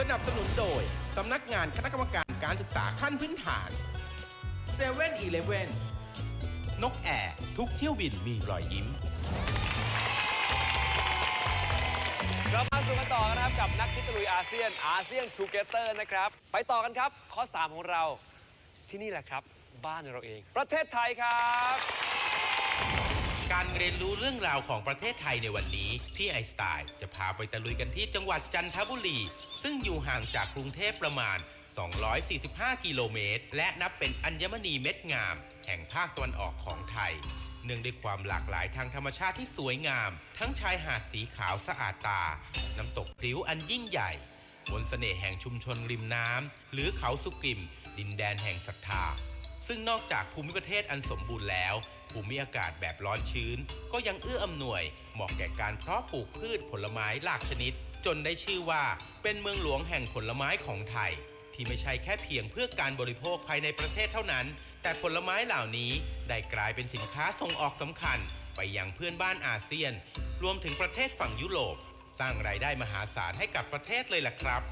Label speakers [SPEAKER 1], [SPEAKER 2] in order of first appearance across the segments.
[SPEAKER 1] สนับสนุนโดย สำนักงานคณะกรรมการการศึกษาขั้นพื้นฐาน7 e เ e ่ e อนกแอร์ทุกเที่ยวบินมีรอยยิ้ม
[SPEAKER 2] เรามาสู่กันต่อนะครับกับนักคิดตะลุยอาเซียนอาเซียนทูเกเตอร์นะครับ ไปต่อกันครับ ข้อ 3 ของเราที่นี่แหละครับ บ้านเราเอง ประเทศไทยครับ
[SPEAKER 1] การเรียนรู้เรื่องราวของประเทศไทยในวันนี้พี่ไอน์สไตล์จะพาไปตะลุยกันที่จังหวัดจันทบุรี ซึ่งอยู่ห่างจากกรุงเทพประมาณ 245 กิโลเมตร และนับเป็นอัญมณีเม็ดงาม แห่งภาคตะวันออกของไทย เนื่องด้วยความหลากหลายทางธรรมชาติที่สวยงาม ทั้งชายหาดสีขาวสะอาดตา น้ำตกพริ้วอันยิ่งใหญ่บนเสน่ห์แห่งชุมชนริมน้ำหรือเขาสุกิม ดินแดนแห่งศรัทธา ซึ่งนอกจากภูมิประเทศอันสมบูรณ์แล้ว ภูมิอากาศแบบร้อนชื้น ก็ยังเอื้ออำนวย เหมาะแก่การเพาะปลูกพืชผลไม้หลากชนิด จนได้ชื่อว่าเป็นเมืองหลวงแห่งผลไม้ของไทย ที่ไม่ใช่แค่เพียงเพื่อการบริโภคภายในประเทศเท่านั้น แต่ผลไม้เหล่านี้ได้กลายเป็นสินค้าส่งออกสำคัญ ไปยังเพื่อนบ้านอาเซียน รวมถึงประเทศฝั่งยุโรปสร้างรายได้มหาศาลให้กับประเทศเลยล่ะครับ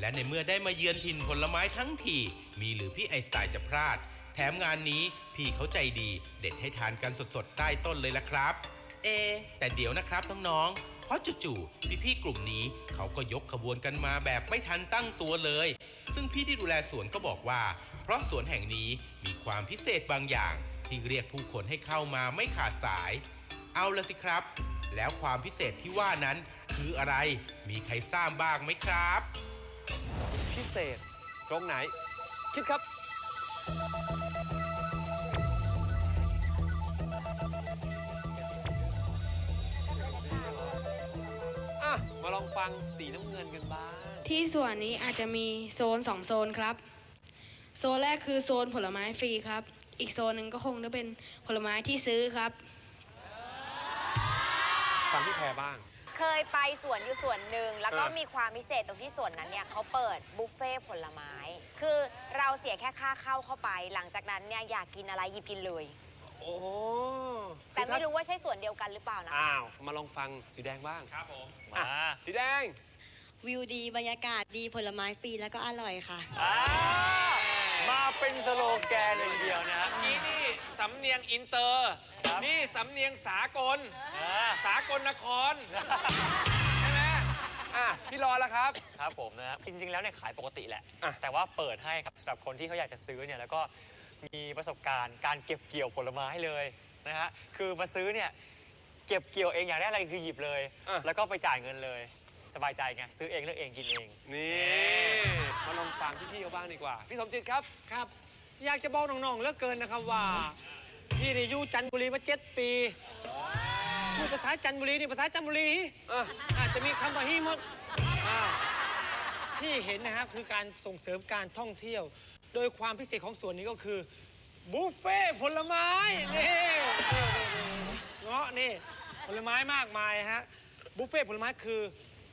[SPEAKER 1] และในเมื่อได้มาเยือนถิ่นผลไม้ทั้งทีมีหรือพี่ไอน์สไตล์จะพลาด ถมงานนี้พี่เขาใจดี เด็ดให้ทานกันสดๆ ใต้ต้นเลยล่ะครับ เอ แต่เดี๋ยวนะครับน้องๆเพราะจู่ๆพี่ๆกลุ่มนี้เขาก็ยกขบวนกันมาแบบไม่ทันตั้งตัวเลย ซึ่งพี่ที่ดูแลสวนก็บอกว่า เพราะสวนแห่งนี้มีความพิเศษบางอย่าง ที่เรียกผู้คนให้เข้ามาไม่ขาดสาย เอาละสิครับ แล้วความพิเศษที่ว่านั้นคืออะไร มีใครทราบบ้างไหมครับ
[SPEAKER 2] พิเศษ ตรงไหน คิดครับ ฟังสีน้ำเงินกันบ้าง
[SPEAKER 3] ที่ส่วนนี้อาจจะมีโซนสองโซนครับ โซนแรกคือโซนผลไม้ฟรีครับ อีกโซนหนึ่งก็คงจะเป็นผลไม้ที่ซื้อครับ
[SPEAKER 2] ฟังพี่แพรบ้าง
[SPEAKER 4] เคยไปสวนอยู่สวนหนึ่งแล้วก็
[SPEAKER 2] เออ
[SPEAKER 4] มีความพิเศษตรงที่สวนนั้นเนี่ยเขาเปิดบุฟเฟ่ต์ผลไม้ คือเราเสียแค่ค่าเข้าเข้าไป หลังจากนั้นเนี่ยอยากกินอะไรหยิบกินเลย
[SPEAKER 2] โอ้
[SPEAKER 4] แต่ไม่รู้ว่าใช่สวนเดียวกันหรือเปล่านะ
[SPEAKER 2] อ้าว มาลองฟังสีแดงบ้างครับผมมาสีแดง
[SPEAKER 5] วิวดีบรรยากาศดีผลไม้ฟรีแล้วก็อร่อยค่ะ
[SPEAKER 2] อ่ามาเป็นสโลแกนเลยทีเดียวนะฮะ
[SPEAKER 6] นี่นี่สำเนียงอินเตอร์ นี่สำเนียงสากล สากลนครใช่ไหม
[SPEAKER 2] อะพี่รอแล้วครับ
[SPEAKER 7] ครับผมนะครับจริง ๆ แล้วเนี่ยขายปกติแหละ
[SPEAKER 2] อะ
[SPEAKER 7] แต่ว่าเปิดให้ครับสำหรับคนที่เขาอยากจะซื้อเนี่ยแล้วก็ มีประสบการณ์การเก็บเกี่ยวผลไม้เลยนะฮะคือมาซื้อเนี่ยเก็บเกี่ยวเองอยากได้อะไรคือหยิบเลย
[SPEAKER 2] อะ
[SPEAKER 7] แล้วก็ไปจ่ายเงินเลย สบายใจไงซื้อเองเลือกเองกินเอง
[SPEAKER 2] นี่ มาลองฟังพี่ๆเขาบ้างดีกว่า พี่สมจิตครับ
[SPEAKER 8] ครับ อยากจะบอกน้องๆเหลือเกินนะครับว่า พี่นี่อยู่จันทบุรีมาเจ็ดปีพูดภาษาจันทบุรีนี่ภาษาจันทบุรี
[SPEAKER 2] อะ
[SPEAKER 8] อาจจะมีคำว่าฮีหมดอ่าที่เห็นนะครับคือการส่งเสริมการท่องเที่ยวโดยความพิเศษของส่วนนี้ก็คือ บุฟเฟ่ต์ผลไม้นี่เงาะนี่ผลไม้มากมายฮะบุฟเฟ่ต์ผลไม้คือ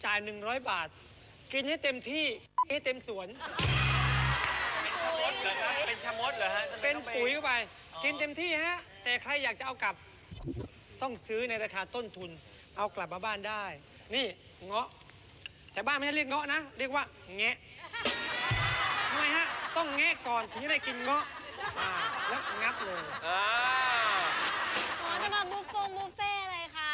[SPEAKER 8] จ่าย 100 บาท กินให้เต็มที่ให้เต็มสวน
[SPEAKER 6] เป็นชะมดเหรอฮะทำไม
[SPEAKER 8] เป็น
[SPEAKER 6] ต้องไปุ๋
[SPEAKER 8] ยเข้าไป กินเต็มที่ฮะ แต่ใครอยากจะเอากลับ ต้องซื้อในราคาต้นทุน เอากลับมาบ้านได้ นี่เงาะแต่บ้านไม่ให้เรียกเงาะนะ เรียกว่าแงะทำไมฮะ ต้องแงะก่อนถึงจะได้กินเงาะอ่าแล้วงับเลย
[SPEAKER 2] อ่า
[SPEAKER 5] อ๋อจะมาบุฟฟงบุฟเฟ่อะไรคะ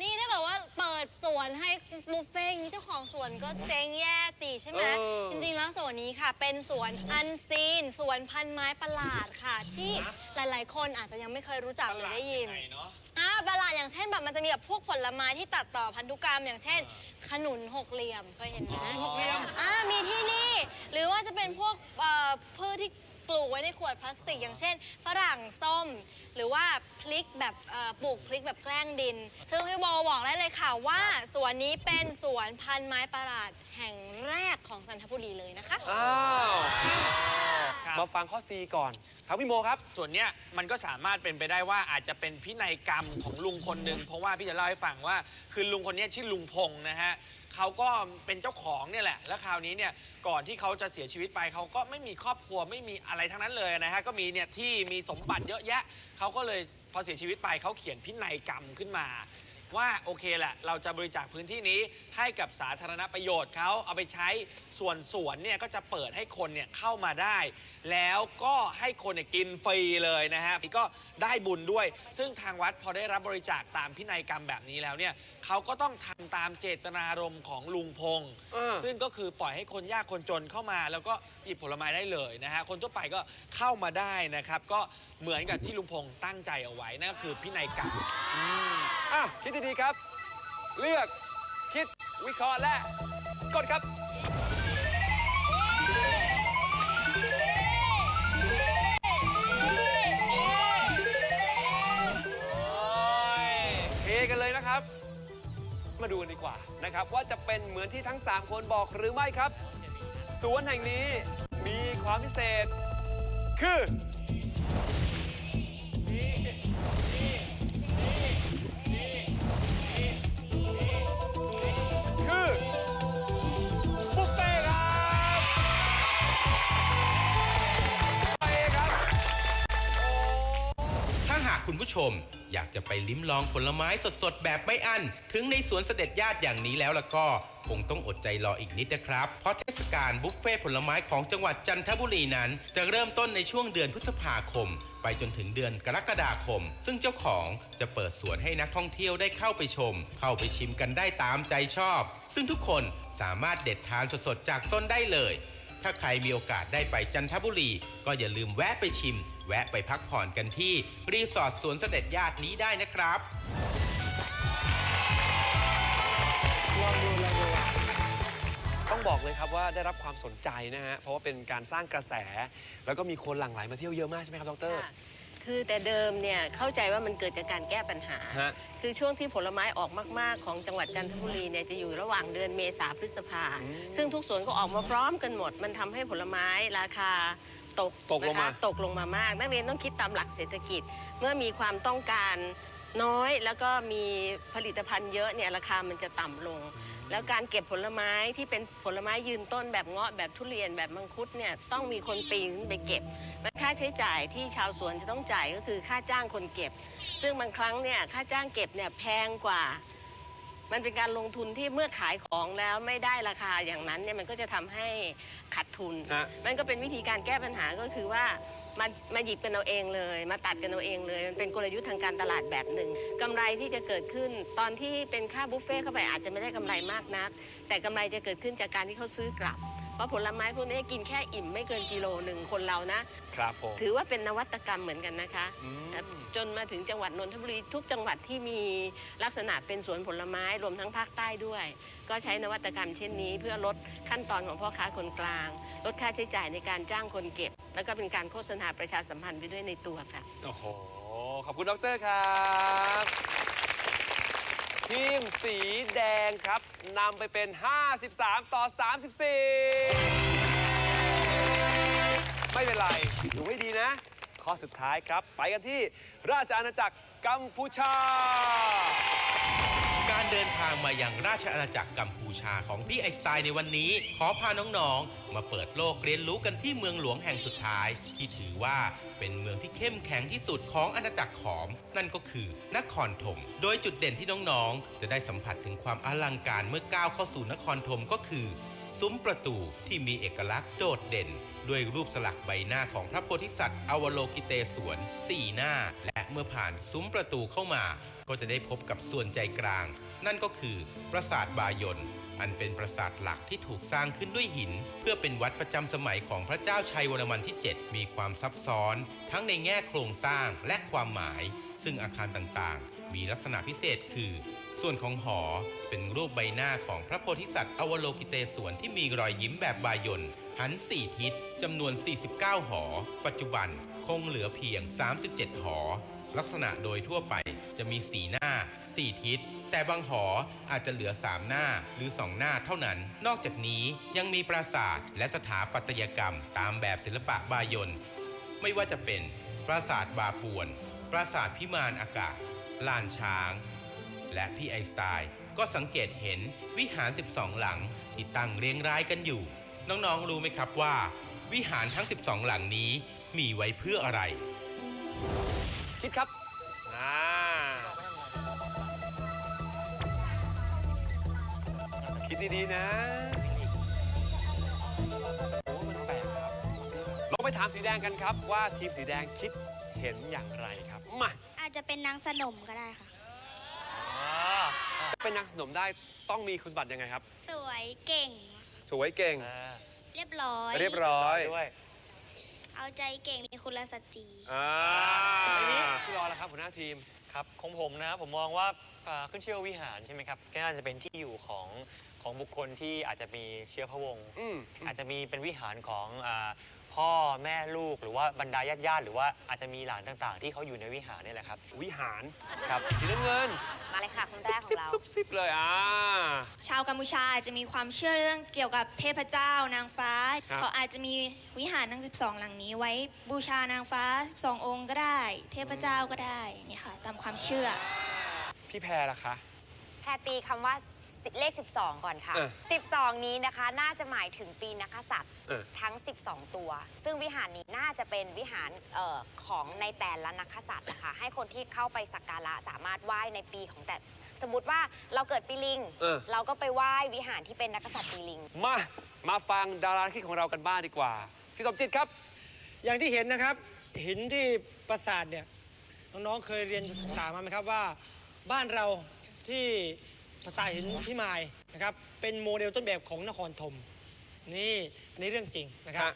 [SPEAKER 5] นี่ถ้าเกิดว่าเปิดสวนให้บุฟเฟ่อย่างนี้เจ้าของสวนก็เจ๊งแย่สิใช่ไหม
[SPEAKER 2] เออ
[SPEAKER 5] จริงๆแล้วสวนนี้ค่ะ เป็นสวนอันซีนสวนพันไม้ประหลาดค่ะ ที่หลายๆ คนอาจจะยังไม่เคยรู้จักหรือได้ยินอ่าประหลาดอย่างเช่นแบบมันจะมีแบบพวกผลไม้ที่ตัดต่อพันธุกรรมอย่างเช่น ขนุนหกเหลี่ยมเคยเห็นไหม
[SPEAKER 8] หกเหลี่ยม
[SPEAKER 5] อ่ามีที่นี่ หรือว่าจะ เป็นพวกเอ่อพืชที่ปลูกไว้ในขวดพลาสติก อย่างเช่น ฝรั่งส้ม หรือว่าพลิกแบบเอ่อปลูกพลิกแบบแกล้งดิน ซึ่งพี่โบบอกได้เลยค่ะว่าสวนนี้เป็นสวนพันไม้ประหลาดแห่งแรกของสันทบุรีเลยนะคะ
[SPEAKER 2] อ้าวมาฟังข้อ C ก่อนครับพี่โมครับ
[SPEAKER 6] ส่วนเนี้ยมันก็สามารถเป็นไปได้ว่าอาจจะเป็นพินัยกรรมของลุงคนหนึ่งเพราะว่าพี่จะเล่าให้ฟังว่า คือลุงคนเนี้ยชื่อลุงพงษ์นะฮะเขาก็เป็นเจ้าของเนี่ยแหละ แล้วคราวนี้เนี่ยก่อนที่เขาจะเสียชีวิตไปเขาก็ไม่มีครอบครัวไม่มีอะไรทั้งนั้นเลยนะฮะก็มีเนี่ยที่มีสมบัติเยอะแยะเขาขาก็เลยพอเสียชีวิตไปเขาเขียนพินัยกรรมขึ้นมา ว่าโอเคแหละเราจะบริจาคพื้นที่นี้ให้กับสาธารณประโยชน์เขาเอาไปใช้ส่วนสวนเนี่ยก็จะเปิดให้คนเนี่ยเข้ามาได้ แล้วก็ให้คนเนี่ยกินฟรีเลยนะฮะก็ได้บุญด้วย ซึ่งทางวัดพอได้รับบริจาคตามพินัยกรรมแบบนี้แล้วเนี่ยเขาก็ต้องทำตามเจตนารมณ์ของลุงพงษ์
[SPEAKER 2] เออ
[SPEAKER 6] ซึ่งก็คือปล่อยให้คนยากคนจนเข้ามา แล้วก็หยิบผลไม้ได้เลยนะฮะคนทั่วไปก็เข้ามาได้นะครับ ก็เหมือนกับที่ลุงพงษ์ตั้งใจเอาไว้นั่นก็คือพินัยกรรม
[SPEAKER 2] อ่ะคิดดีๆครับ เลือกคิดวิเคราะห์และกดครับเทกันเลยนะครับ มาดูกันดีกว่านะครับว่าจะเป็นเหมือนที่ทั้ง 3 คนบอกหรือไม่ครับ สวนแห่งนี้มีความพิเศษ คือ
[SPEAKER 1] ผู้ชม อยากจะไปลิ้มลองผลไม้สดๆ แบบไม่อั้น ถึงในสวนเสด็จญาติอย่างนี้แล้วล่ะก็คงต้องอดใจรออีกนิดนะครับ เพราะเทศกาลบุฟเฟ่ผลไม้ของจังหวัดจันทบุรีนั้น จะเริ่มต้นในช่วงเดือนพฤษภาคม ไปจนถึงเดือนกรกฎาคม ซึ่งเจ้าของจะเปิดสวนให้นักท่องเที่ยวได้เข้าไปชม เข้าไปชิมกันได้ตามใจชอบ ซึ่งทุกคนสามารถเด็ดทานสดๆจากต้นได้เลย ถ้าใครมีโอกาสได้ไปจันทบุรี ก็อย่าลืมแวะไปชิม แวะไปพักผ่อนกันที่รีสอร์ทสวนเสด็จญาตินี้ได้นะครับ
[SPEAKER 2] ต้องบอกเลยครับว่าได้รับความสนใจนะฮะเพราะว่าเป็นการสร้างกระแส แล้วก็มีคนหลั่งไหลมาเที่ยวเยอะมากใช่ไหมครับดร
[SPEAKER 9] ค่ะคือแต่เดิมเนี่ยเข้าใจว่ามันเกิดจากการแก้ปัญหา
[SPEAKER 2] ฮะ
[SPEAKER 9] คือช่วงที่ผลไม้ออกมาก ๆ ของจังหวัดจันทบุรีเนี่ยจะอยู่ระหว่างเดือนเมษาพฤษภา ซึ่งทุกสวนก็ออกมาพร้อมกันหมด มันทำให้ผลไม้ราคาตก
[SPEAKER 2] ตกลงมา
[SPEAKER 9] นะคะตกลงมามาก นักเรียนต้องคิดตามหลักเศรษฐกิจ เมื่อมีความต้องการน้อยแล้วก็มีผลิตภัณฑ์เยอะเนี่ยราคามันจะต่ำลง แล้วการเก็บผลไม้ที่เป็นผลไม้ยืนต้นแบบเงาะแบบทุเรียนแบบมังคุดเนี่ยต้องมีคนปีนขึ้นไปเก็บมันค่าใช้จ่ายที่ชาวสวนจะต้องจ่ายก็คือค่าจ้างคนเก็บ ซึ่งบางครั้งเนี่ยค่าจ้างเก็บเนี่ยแพงกว่า มันเป็นการลงทุนที่เมื่อขายของแล้วไม่ได้ราคาอย่างนั้นเนี่ยมันก็จะทำให้ขาดทุน
[SPEAKER 2] ฮะ
[SPEAKER 9] มันก็เป็นวิธีการแก้ปัญหาก็คือว่า มามาหยิบกันเอาเองเลย มาตัดกันเอาเองเลย มันเป็นกลยุทธ์ทางการตลาดแบบหนึ่งกำไรที่จะเกิดขึ้นตอนที่เป็นค่าบุฟเฟ่ต์เข้าไปอาจจะไม่ได้กำไรมากนัก แต่กำไรจะเกิดขึ้นจากการที่เขาซื้อกลับ เพราะผลไม้พวกนี้กินแค่อิ่มไม่เกินกิโลหนึ่งคนเรานะ
[SPEAKER 2] ครับผม
[SPEAKER 9] ถือว่าเป็นนวัตกรรมเหมือนกันนะคะ จนมาถึงจังหวัดนนทบุรีทุกจังหวัดที่มีลักษณะเป็นสวนผลไม้รวมทั้งภาคใต้ด้วย ก็ใช้นวัตกรรมเช่นนี้ เพื่อลดขั้นตอนของพ่อค้าคนกลาง ลดค่าใช้จ่ายในการจ้างคนเก็บ แล้วก็เป็นการโฆษณาประชาสัมพันธ์ไปด้วยในตัวค่ะ
[SPEAKER 2] โอ้โห ขอบคุณดรครับทีมสีแดงครับนำไปเป็น 53 ต่อ 34 ไม่เป็นไรดูให้ดีนะ ข้อสุดท้ายครับ ไปกันที่ราชอาณาจักรกัมพูชา
[SPEAKER 1] การเดินทางมายังราชอาณาจักรกัมพูชาของพี่ไอน์สไตล์ในวันนี้ ขอพาน้องๆ มาเปิดโลกเรียนรู้กันที่เมืองหลวงแห่งสุดท้าย ที่ถือว่าเป็นเมืองที่เข้มแข็งที่สุดของอาณาจักรขอม นั่นก็คือนครธมโดยจุดเด่นที่น้องๆ จะได้สัมผัสถึงความอลังการเมื่อก้าวเข้าสู่นครธมก็คือ ซุ้มประตูที่มีเอกลักษณ์โดดเด่นด้วยรูปสลักใบหน้าของพระโพธิสัตว์อวโลกิเตศวนสี่หน้า และเมื่อผ่านซุ้มประตูเข้ามา ก็จะได้พบกับส่วนใจกลาง นั่นก็คือปราสาทบายนอันเป็นปราสาทหลักที่ถูกสร้างขึ้นด้วยหิน เพื่อเป็นวัดประจำสมัยของพระเจ้าชัยวรมันที่ 7 มีความซับซ้อน ทั้งในแง่โครงสร้างและความหมาย ซึ่งอาคารต่างๆ มีลักษณะพิเศษคือ ส่วนของหอเป็นรูปใบหน้าของพระโพธิสัตว์อวโลกิเตศวนที่มีรอยยิ้มแบบบายนหัน 4 ทิศจำนวน 49 หอ ปัจจุบันคงเหลือเพียง 37 หอ ลักษณะโดยทั่วไป จะมีสีหน้า 4 ทิศ แต่บางหออาจจะเหลือ 3 หน้าหรือ 2 หน้าเท่านั้น นอกจากนี้ยังมีปราสาทและสถาปัตยกรรม ตามแบบศิลปะบายนไม่ว่าจะเป็น ปราสาทบาปวน ปราสาทพิมานอากาศ ลานช้าง และพี่ไอน์สไตล์ ก็สังเกตเห็นวิหาร 12 หลังที่ตั้งเรียงรายกันอยู่ น้องๆรู้ไหมครับว่า วิหารทั้ง 12 หลังนี้มีไว้เพื่ออะไร
[SPEAKER 2] คิดครับอ่า ดดีๆนะโอ้มันแปลกครับลองไปถามสีแดงกันครับ ว่าทีมสีแดงคิดเห็นอย่างไรครับมา
[SPEAKER 5] อาจจะเป็นนางสนมก็ได้ค่ะ
[SPEAKER 2] จะเป็นนางสนมได้ต้องมีคุณสมบัติยังไงครับ
[SPEAKER 5] สวยเก่ง
[SPEAKER 2] สวยเก่ง
[SPEAKER 7] อ่า
[SPEAKER 5] เรียบร้อย
[SPEAKER 2] เรียบร้อย
[SPEAKER 7] ด้วย
[SPEAKER 5] เอาใจเก่งมีคุณสตรี
[SPEAKER 2] อ่าพี่รอแล้วครับหัวหน้าทีม
[SPEAKER 7] ครับของผมนะครับผมมองว่าอ่าขึ้นชื่อว่าวิหารใช่ไหมครับก็น่าจะเป็นที่อยู่ของ ของบุคคลที่อาจจะมีเชื้อพระวงศ์
[SPEAKER 2] อืม
[SPEAKER 7] อาจจะมีเป็นวิหารของอาพ่อแม่ลูกหรือว่าบรรดาญาติญาติๆหรือว่าอาจจะมีหลานต่างๆ ที่เขาอยู่ในวิหารนี่แหละครับ
[SPEAKER 2] วิหาร
[SPEAKER 7] ครับ
[SPEAKER 2] สีน้ำเงิน
[SPEAKER 4] มาเลยค่ะคนแรกขอ
[SPEAKER 2] ซิ
[SPEAKER 4] ง
[SPEAKER 2] บ
[SPEAKER 4] เรา
[SPEAKER 2] ซุบซิบเลยอ่า
[SPEAKER 5] ชาวกัมพูชาอาจจะมีความเชื่อเรื่องเกี่ยวกับเทพเจ้านางฟ้า
[SPEAKER 2] ครับ
[SPEAKER 5] เขาอาจจะมีวิหารทั้ง 12 หลังนี้ไว้บูชานางฟ้า 12 องค์ก็ได้ เทพเจ้าก็ได้เนี่ยค่ะ ตามความเชื่อ
[SPEAKER 2] พี่แพรล่ะคะ
[SPEAKER 4] แพรตีคำว่า เลข 12 ก่อนค่ะ
[SPEAKER 2] เออ
[SPEAKER 4] 12 นี้นะคะน่าจะหมายถึงปีนักกษัตริย์
[SPEAKER 2] เออ
[SPEAKER 4] ทั้ง 12 ตัว ซึ่งวิหารนี้น่าจะเป็นวิหารเออของในแต่ละนักกษัตริย์นะคะให้คนที่เข้าไปสักการะสามารถไหว้ในปีของแต่สมมติว่าเราเกิดปีลิง
[SPEAKER 2] เออ
[SPEAKER 4] เราก็ไปไหว้วิหารที่เป็นนักกษัตริย์ปีลิง
[SPEAKER 2] มา มาฟังดาราคิดของเรากันบ้างดีกว่า พี่สมจิตครับ
[SPEAKER 8] อย่างที่เห็นนะครับหินที่ปราสาทเนี่ยน้องๆเคยเรียนศึกษามาไหมครับว่า บ้านเราที่ ปราสาทหินพิมายนะครับเป็นโมเดลต้นแบบของนครธมนี่อันนี้เรื่องจริงนะครับ
[SPEAKER 2] ฮะ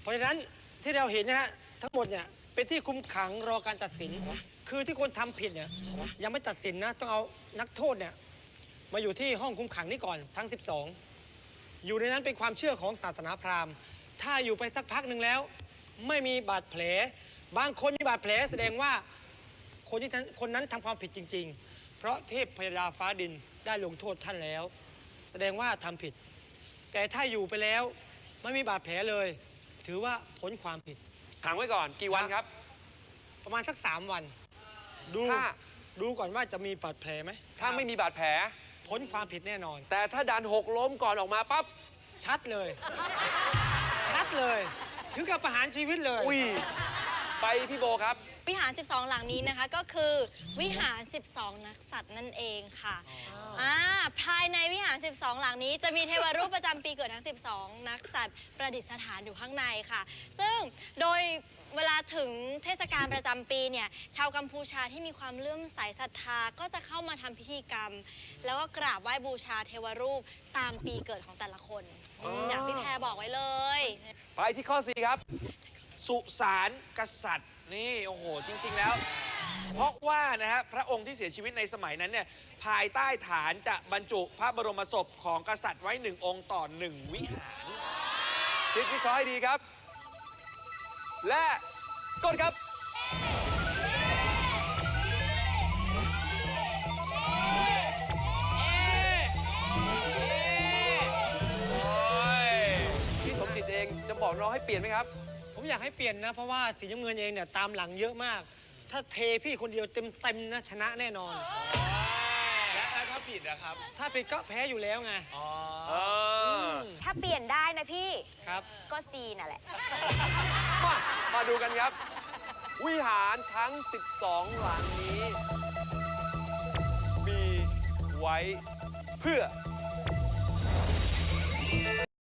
[SPEAKER 8] เพราะฉะนั้นที่เราเห็นนะฮะทั้งหมดเนี่ยเป็นที่คุมขังรอการตัดสิน คือที่คนทำผิดเนี่ยยังไม่ตัดสินนะ ต้องเอานักโทษเนี่ยมาอยู่ที่ห้องคุมขังนี่ก่อนทั้ง 12 อยู่ในนั้นเป็นความเชื่อของศาสนาพราหมณ์ ถ้าอยู่ไปสักพักหนึ่งแล้ว ไม่มีบาดแผล บางคนมีบาดแผลแสดงว่าคนที่ท่านคนนั้นทำความผิดจริง ๆ เพราะเทพพยดาฟ้าดิน ได้ลงโทษท่านแล้ว แสดงว่าทำผิด แต่ถ้าอยู่ไปแล้วไม่มีบาดแผลเลย ถือว่าพ้นความผิด
[SPEAKER 2] ขังไว้ก่อนกี่วันครับ
[SPEAKER 8] ประมาณสักสามวัน ดู
[SPEAKER 2] ถ้า
[SPEAKER 8] ดูก่อนว่าจะมีบาดแผลไหม
[SPEAKER 2] ถ้าไม่มีบาดแผล
[SPEAKER 8] พ้นความผิดแน่นอน
[SPEAKER 2] แต่ถ้าดันหกล้มก่อนออกมาปั๊บ
[SPEAKER 8] ชัดเลย ชัดเลย ถึงกับประหารชีวิตเลย
[SPEAKER 2] อุ้ยไปพี่โบครับ
[SPEAKER 5] วิหาร 12 หลังนี้นะคะก็คือวิหาร 12 นักสัตว์นั่นเองค่ะอ่าภายในวิหาร 12 หลังนี้ จะมีเทวรูปประจำปีเกิดทั้ง 12 นักสัตว์ประดิษฐานอยู่ข้างในค่ะ ซึ่งโดยเวลาถึงเทศกาลประจำปีเนี่ยชาวกัมพูชาที่มีความเลื่อมใสศรัทธาก็จะเข้ามาทำพิธีกรรม แล้วก็กราบไหว้บูชาเทวรูปตามปีเกิดของแต่ละคนอืมอย่างพี่แพรบอกไว้เลย
[SPEAKER 2] ไปที่ข้อ 4 ครับ
[SPEAKER 6] สุสานกษัตริย์ นี่ โอ้โห จริง ๆ แล้ว เพราะว่านะฮะพระองค์ที่เสียชีวิตในสมัยนั้นเนี่ยภายใต้ฐานจะบรรจุพระบรมศพของกษัตริย์ไว้หนึ่งองค์ต่อหนึ่งวิหาร
[SPEAKER 2] คิดวิเคราะห์ให้ดีครับ และกดครับ จะบอกน้องให้เปลี่ยนไหมครับ
[SPEAKER 8] ผมอยากให้เปลี่ยนนะ เพราะว่าสีน้ำเงินเองเนี่ยตามหลังเยอะมาก ถ้าเทพี่คนเดียวเต็มเต็มๆนะชนะแน่นอน
[SPEAKER 6] และถ้าผิดนะครับ
[SPEAKER 8] ถ้าผิดก็แพ้อยู่แล้วไง
[SPEAKER 2] เออ
[SPEAKER 4] ถ้าเปลี่ยนได้นะพี่
[SPEAKER 8] ครับ
[SPEAKER 4] ก็ซีน่ะแหละ
[SPEAKER 2] มามาดูกันครับ วิหารทั้ง 12 หลังนี้ มีไว้เพื่อ